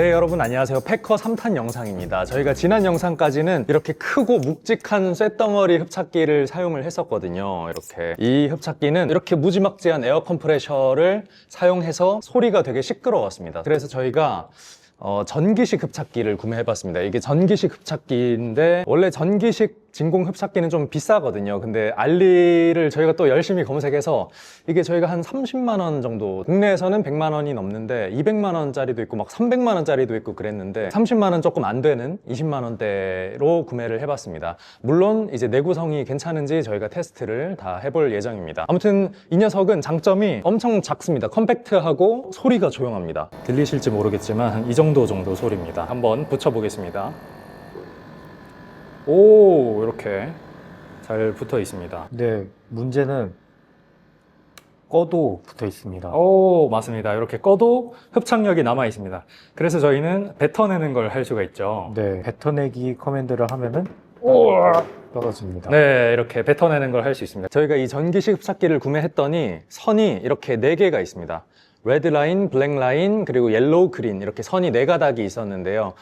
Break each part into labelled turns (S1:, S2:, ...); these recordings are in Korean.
S1: 네 여러분 안녕하세요. 패커 3탄 영상입니다. 저희가 지난 영상까지는 이렇게 크고 묵직한 쇳덩어리 흡착기를 사용을 했었거든요. 이렇게. 이 흡착기는 이렇게 무지막지한 에어 컴프레셔를 사용해서 소리가 되게 시끄러웠습니다. 그래서 저희가 어, 전기식 흡착기를 구매해봤습니다. 이게 전기식 흡착기인데 원래 전기식 진공 흡착기는 좀 비싸거든요. 근데 알리를 저희가 또 열심히 검색해서 이게 저희가 한 30만 원 정도 국내에서는 100만 원이 넘는데 200만 원짜리도 있고 막 300만 원짜리도 있고 그랬는데 30만 원 조금 안 되는 20만 원대로 구매를 해봤습니다. 물론 이제 내구성이 괜찮은지 저희가 테스트를 다 해볼 예정입니다. 아무튼 이 녀석은 장점이 엄청 작습니다. 컴팩트하고 소리가 조용합니다. 들리실지 모르겠지만 한 이 정도 정도 소리입니다. 한번 붙여보겠습니다. 오 이렇게 잘 붙어 있습니다.
S2: 근데 문제는 꺼도 붙어 있습니다.
S1: 오 맞습니다. 이렇게 꺼도 흡착력이 남아 있습니다. 그래서 저희는 뱉어내는 걸 할 수가 있죠.
S2: 네, 뱉어내기 커맨드를 하면은 떨어집니다.
S1: 네, 이렇게 뱉어내는 걸 할 수 있습니다. 저희가 이 전기식 흡착기를 구매했더니 선이 이렇게 네개가 있습니다. 레드 라인, 블랙 라인, 그리고 옐로우, 그린 이렇게 선이 네 가닥이 있었는데요.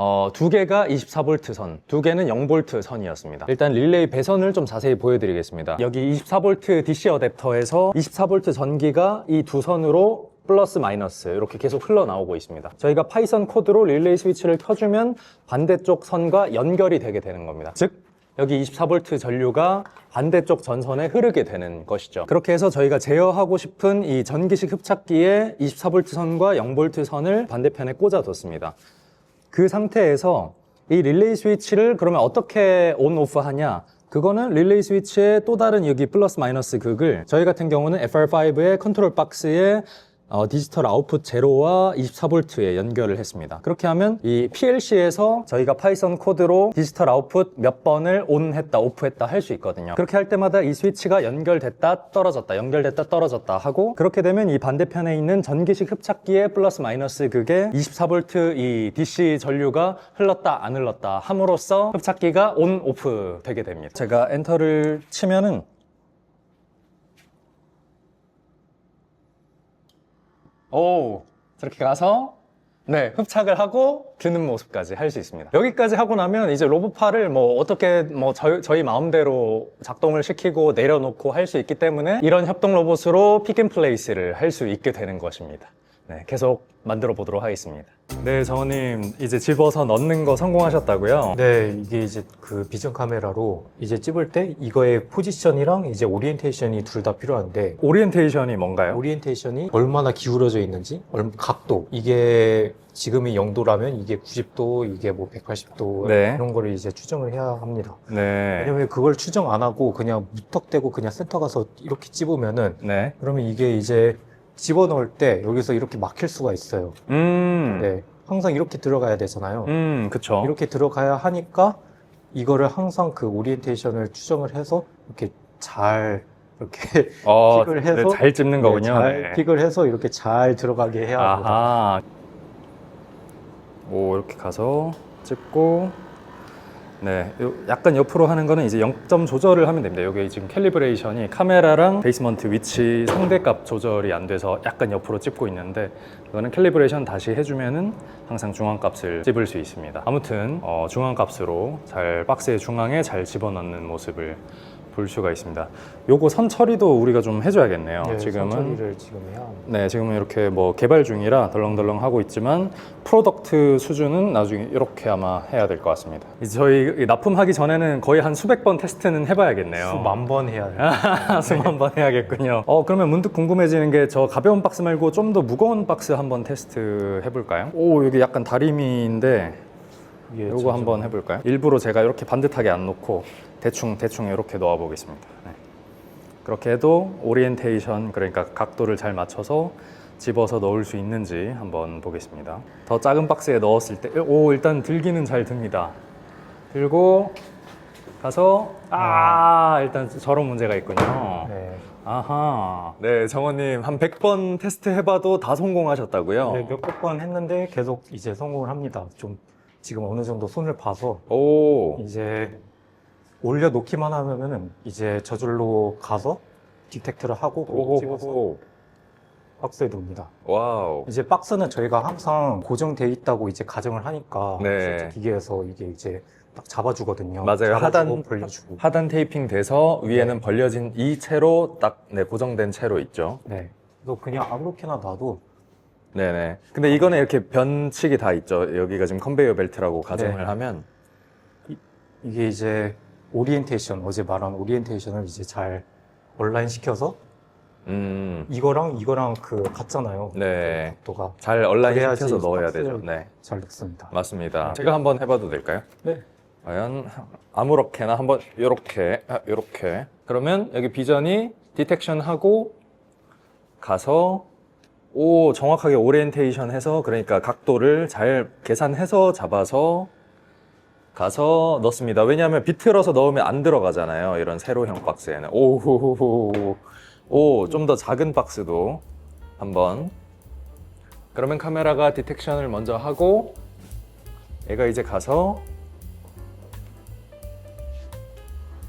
S1: 어, 두 개가 24V 선, 두 개는 0V 선이었습니다. 일단 릴레이 배선을 좀 자세히 보여드리겠습니다. 여기 24V DC 어댑터에서 24V 전기가 이 두 선으로 플러스 마이너스 이렇게 계속 흘러나오고 있습니다. 저희가 파이썬 코드로 릴레이 스위치를 켜주면 반대쪽 선과 연결이 되게 되는 겁니다. 즉 여기 24V 전류가 반대쪽 전선에 흐르게 되는 것이죠. 그렇게 해서 저희가 제어하고 싶은 이 전기식 흡착기에 24V 선과 0V 선을 반대편에 꽂아뒀습니다. 그 상태에서 이 릴레이 스위치를 그러면 어떻게 온 오프 하냐? 그거는 릴레이 스위치의 또 다른 여기 플러스 마이너스 극을 저희 같은 경우는 FR5의 컨트롤 박스에 어, 디지털 아웃풋 제로와 24V에 연결을 했습니다. 그렇게 하면 이 PLC에서 저희가 파이썬 코드로 디지털 아웃풋 몇 번을 온 했다, 오프 했다 할 수 있거든요. 그렇게 할 때마다 이 스위치가 연결됐다, 떨어졌다, 연결됐다, 떨어졌다 하고 그렇게 되면 이 반대편에 있는 전기식 흡착기의 플러스 마이너스 극에 24V 이 DC 전류가 흘렀다, 안 흘렀다 함으로써 흡착기가 온, 오프 되게 됩니다. 제가 엔터를 치면은 오, 저렇게 가서 네, 흡착을 하고 드는 모습까지 할 수 있습니다. 여기까지 하고 나면 이제 로봇파를 뭐 어떻게 뭐 저희, 저희 마음대로 작동을 시키고 내려놓고 할 수 있기 때문에 이런 협동 로봇으로 픽앤플레이스를 할 수 있게 되는 것입니다. 네, 계속 만들어 보도록 하겠습니다. 네, 정원님 이제 집어서 넣는 거 성공하셨다고요?
S2: 네, 이게 이제 그 비전 카메라로 이제 찍을 때 이거의 포지션이랑 이제 오리엔테이션이 둘 다 필요한데
S1: 오리엔테이션이 뭔가요?
S2: 오리엔테이션이 얼마나 기울어져 있는지, 얼- 각도 이게 지금이 0도라면 이게 90도, 이게 뭐 180도
S1: 네.
S2: 이런 거를 이제 추정을 해야 합니다.
S1: 네.
S2: 왜냐면 그걸 추정 안 하고 그냥 무턱대고 그냥 센터 가서 이렇게 찝으면은
S1: 네.
S2: 그러면 이게 이제 집어넣을 때 여기서 이렇게 막힐 수가 있어요.
S1: 음.
S2: 네. 항상 이렇게 들어가야 되잖아요.
S1: 음, 그쵸.
S2: 이렇게 들어가야 하니까 이거를 항상 그 오리엔테이션을 추정을 해서 이렇게 잘 이렇게
S1: 어,
S2: 픽을 해서
S1: 네, 잘 찝는 거군요.
S2: 네, 잘
S1: 네.
S2: 픽을 해서 이렇게 잘 들어가게 해야 합니다.
S1: 아하. 오, 이렇게 가서 찍고, 네, 요- 약간 옆으로 하는 거는 이제 0점 조절을 하면 됩니다. 여기 지금 캘리브레이션이 카메라랑 베이스먼트 위치 상대값 조절이 안 돼서 약간 옆으로 찍고 있는데, 이거는 캘리브레이션 다시 해주면은 항상 중앙값을 찝을 수 있습니다. 아무튼 어, 중앙값으로 잘 박스의 중앙에 잘 집어넣는 모습을 볼 수가 있습니다. 요거 선 처리도 우리가 좀 해줘야겠네요.
S2: 네,
S1: 지금은
S2: 선처리를 지금 해야 합니다.
S1: 네, 지금은 이렇게 뭐 개발 중이라 덜렁덜렁 하고 있지만 프로덕트 수준은 나중에 이렇게 아마 해야 될 것 같습니다. 이제 저희 납품하기 전에는 거의 한 수백 번 테스트는 해봐야겠네요.
S2: 수만 번 해야 돼요.
S1: 수만 번 해야겠군요. 어, 그러면 문득 궁금해지는 게 저 가벼운 박스 말고 좀 더 무거운 박스 한번 테스트 해볼까요? 오, 여기 약간 다리미인데
S2: 이게
S1: 요거
S2: 지금
S1: 한번 해볼까요? 일부러 제가 이렇게 반듯하게 안 놓고 대충 대충 이렇게 넣어 보겠습니다. 네. 그렇게 해도 오리엔테이션 그러니까 각도를 잘 맞춰서 집어서 넣을 수 있는지 한번 보겠습니다. 더 작은 박스에 넣었을 때, 오 일단 들기는 잘 듭니다. 들고 가서 아 일단 저런 문제가 있군요.
S2: 네.
S1: 아하. 네, 정원님 한 100번 테스트 해봐도 다 성공하셨다고요?
S2: 네, 몇백 번 했는데 계속 이제 성공을 합니다. 좀 지금 어느 정도 손을 봐서
S1: 오.
S2: 이제 올려놓기만 하면은 이제 저절로 가서 디텍트를 하고 찍어서
S1: 오호호.
S2: 박스에 놓습니다.
S1: 와우.
S2: 이제 박스는 저희가 항상 고정돼 있다고 이제 가정을 하니까
S1: 네.
S2: 기계에서 이게 이제 딱 잡아주거든요.
S1: 맞아요.
S2: 잡아주고
S1: 하단-
S2: 벌려주고.
S1: 하단 테이핑 돼서 위에는 벌려진 이 채로 딱 네, 고정된 채로 있죠.
S2: 네. 그래서 그냥 아무렇게나 놔도
S1: 네네. 근데 이거는 이렇게 변칙이 다 있죠. 여기가 지금 컨베이어 벨트라고 가정을
S2: 네.
S1: 하면.
S2: 이게 이제 오리엔테이션 어제 말한 오리엔테이션을 이제 잘 온라인 시켜서
S1: 음.
S2: 이거랑 이거랑 그 같잖아요.
S1: 네.
S2: 그 각도가
S1: 잘 얼라인
S2: 그래야지
S1: 시켜서 넣어야
S2: 박스를-
S1: 되죠. 네.
S2: 잘 넣습니다.
S1: 맞습니다. 제가 한번 해봐도 될까요?
S2: 네.
S1: 과연 아무렇게나 한번 요렇게 아, 요렇게 그러면 여기 비전이 디텍션 하고 가서 오 정확하게 오리엔테이션 해서 그러니까 각도를 잘 계산해서 잡아서 가서 넣습니다. 왜냐하면 비틀어서 넣으면 안 들어가잖아요. 이런 세로형 박스에는 오호호호 오좀 더 작은 박스도 한번 그러면 카메라가 디텍션을 먼저 하고 얘가 이제 가서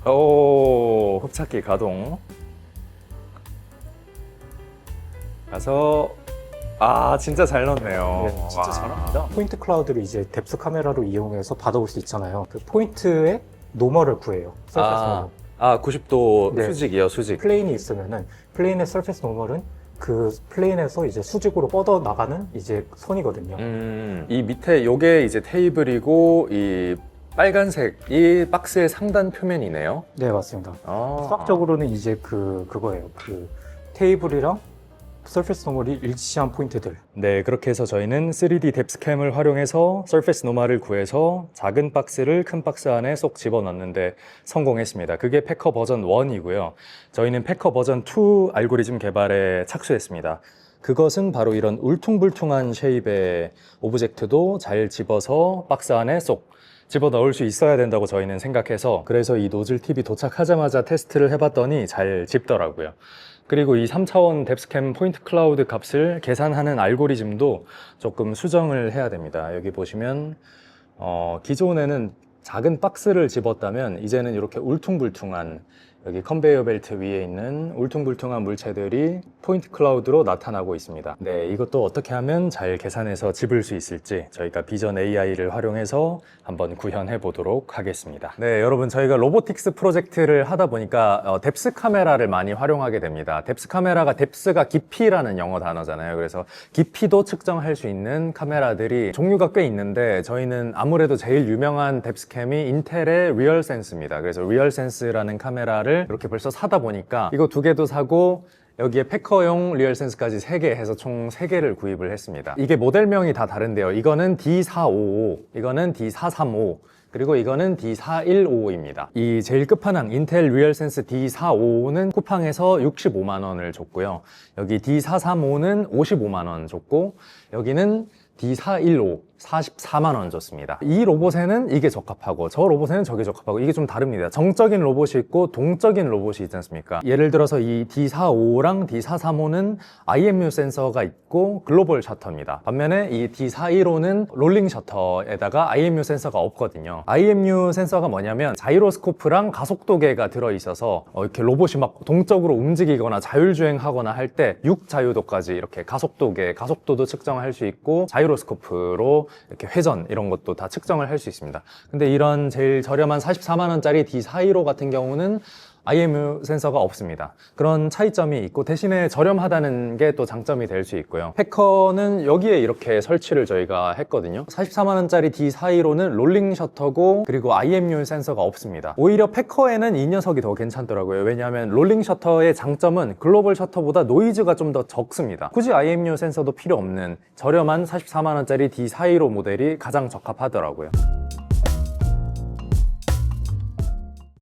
S1: 오 흡착기 가동 가서 아 진짜 잘 넣네요
S2: 네, 진짜
S1: 와.
S2: 잘합니다. 포인트 클라우드를 이제 뎁스 카메라로 이용해서 받아올 수 있잖아요. 그 포인트의 노멀을 구해요. 서페스
S1: 아,
S2: 노멀.
S1: 아 90도
S2: 네.
S1: 수직이요 수직
S2: 플레인이 있으면은 플레인의 서페스 노멀은 그 플레인에서 이제 수직으로 뻗어 나가는 이제 선이거든요.
S1: 음, 이 밑에 요게 이제 테이블이고 이 빨간색 이 박스의 상단 표면이네요
S2: 네 맞습니다.
S1: 아.
S2: 수학적으로는 이제 그 그거예요. 그 테이블이랑 서페스 노멀이 일치한 포인트들.
S1: 네, 그렇게 해서 저희는 3D 뎁스캠을 활용해서 서페스 노마를 구해서 작은 박스를 큰 박스 안에 쏙 집어넣는데 성공했습니다. 그게 패커 버전 1이고요. 저희는 패커 버전 2 알고리즘 개발에 착수했습니다. 그것은 바로 이런 울퉁불퉁한 쉐입의 오브젝트도 잘 집어서 박스 안에 쏙 집어 넣을 수 있어야 된다고 저희는 생각해서 그래서 이 노즐 팁이 도착하자마자 테스트를 해봤더니 잘 집더라고요. 그리고 이 3차원 뎁스캠 포인트 클라우드 값을 계산하는 알고리즘도 조금 수정을 해야 됩니다. 여기 보시면 어, 기존에는 작은 박스를 집었다면 이제는 이렇게 울퉁불퉁한 여기 컨베이어 벨트 위에 있는 울퉁불퉁한 물체들이 포인트 클라우드로 나타나고 있습니다. 네, 이것도 어떻게 하면 잘 계산해서 집을 수 있을지 저희가 비전 AI를 활용해서 한번 구현해 보도록 하겠습니다. 네, 여러분 저희가 로보틱스 프로젝트를 하다 보니까 어, 뎁스 카메라를 많이 활용하게 됩니다. 뎁스 카메라가 뎁스가 깊이라는 영어 단어잖아요. 그래서 깊이도 측정할 수 있는 카메라들이 종류가 꽤 있는데 저희는 아무래도 제일 유명한 뎁스캠이 인텔의 리얼센스입니다. 그래서 리얼센스라는 카메라를 이렇게 벌써 사다 보니까 이거 두 개도 사고 여기에 패커용 리얼센스까지 세 개 해서 총 세개를 구입을 했습니다. 이게 모델명이 다 다른데요. 이거는 D455, 이거는 D435, 그리고 이거는 D415입니다. 이 제일 끝판왕 인텔 리얼센스 D455는 쿠팡에서 65만 원을 줬고요. 여기 D435는 55만 원 줬고 여기는 D415 44만 원 줬습니다. 이 로봇에는 이게 적합하고 저 로봇에는 저게 적합하고 이게 좀 다릅니다. 정적인 로봇이 있고 동적인 로봇이 있지 않습니까? 예를 들어서 이 D455랑 D435는 IMU 센서가 있고 글로벌 셔터입니다. 반면에 이 D415는 롤링 셔터에다가 IMU 센서가 없거든요. IMU 센서가 뭐냐면 자이로스코프랑 가속도계가 들어있어서 어, 이렇게 로봇이 막 동적으로 움직이거나 자율주행하거나 할 때 6자유도까지 이렇게 가속도계, 가속도도 측정할 수 있고 자이로스코프로 이렇게 회전 이런 것도 다 측정을 할 수 있습니다. 근데 이런 제일 저렴한 44만 원짜리 D415 같은 경우는 IMU 센서가 없습니다. 그런 차이점이 있고 대신에 저렴하다는 게 또 장점이 될 수 있고요. 패커는 여기에 이렇게 설치를 저희가 했거든요. 44만 원짜리 D415는 롤링 셔터고 그리고 IMU 센서가 없습니다. 오히려 패커에는 이 녀석이 더 괜찮더라고요. 왜냐하면 롤링 셔터의 장점은 글로벌 셔터보다 노이즈가 좀 더 적습니다. 굳이 IMU 센서도 필요 없는 저렴한 44만 원짜리 D415 모델이 가장 적합하더라고요.